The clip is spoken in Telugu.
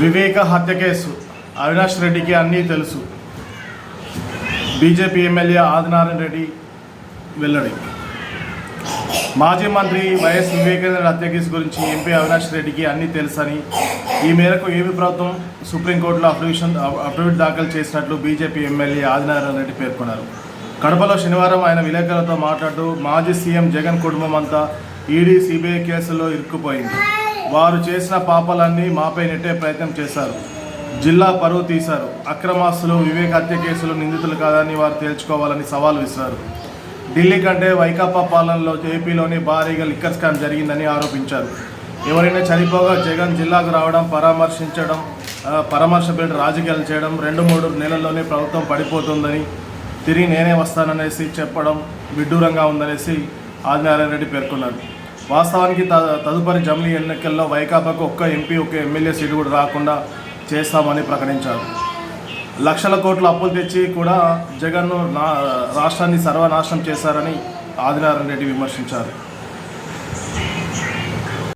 వివేక హత్య కేసు. అవినాష్ రెడ్డికి అన్నీ తెలుసు. బీజేపీ ఎమ్మెల్యే ఆదినారాయణ రెడ్డి వెల్లడి. మాజీ మంత్రి వైఎస్ వివేకానంద హత్య కేసు గురించి ఎంపీ అవినాష్ రెడ్డికి అన్నీ తెలుసని ఈ మేరకు ఏపీ ప్రభుత్వం సుప్రీంకోర్టులో అప్లికేషన్ అఫిడవిట్ దాఖలు చేసినట్లు బీజేపీ ఎమ్మెల్యే ఆదినారాయణ రెడ్డి పేర్కొన్నారు. కడపలో శనివారం ఆయన విలేకరులతో మాట్లాడుతూ మాజీ సీఎం జగన్ కుటుంబం అంతా ఈడీ సిబిఐ కేసుల్లో ఇరుక్కుపోయింది. వారు చేసిన పాపాలన్నీ మాపై నెట్టే ప్రయత్నం చేశారు. జిల్లా పరువు తీశారు. అక్రమాస్తులు వివేక్ హత్య కేసులు నిందితులు కాదని వారు తేల్చుకోవాలని సవాల్ విసిరారు. ఢిల్లీ కంటే వైకాపా పాలనలో ఏపీలోని భారీగా లిక్కర్ స్కామ్ జరిగిందని ఆరోపించారు. ఎవరైనా చనిపోగా జగన్ జిల్లాకు రావడం పరామర్శించడం పరామర్శపెట్టి పరామర్శ పెట్టి రాజకీయాలు చేయడం రెండు మూడు నెలల్లోనే ప్రభుత్వం పడిపోతుందని తిరిగి నేనే వస్తాననేసి చెప్పడం విడ్డూరంగా ఉందనేసి ఆదినారాయణ రెడ్డి పేర్కొన్నారు. వాస్తవానికి త- తదుపరి జమిలీ ఎన్నికల్లో వైకాపాకు ఒక్క ఎంపీ ఒక్క ఎమ్మెల్యే సీటు కూడా రాకుండా చేస్తామని ప్రకటించారు. లక్షల కోట్ల అప్పులు తెచ్చి కూడా జగన్ను నా రాష్ట్రాన్ని సర్వనాశనం చేశారని ఆదినారాయణ రెడ్డి విమర్శించారు.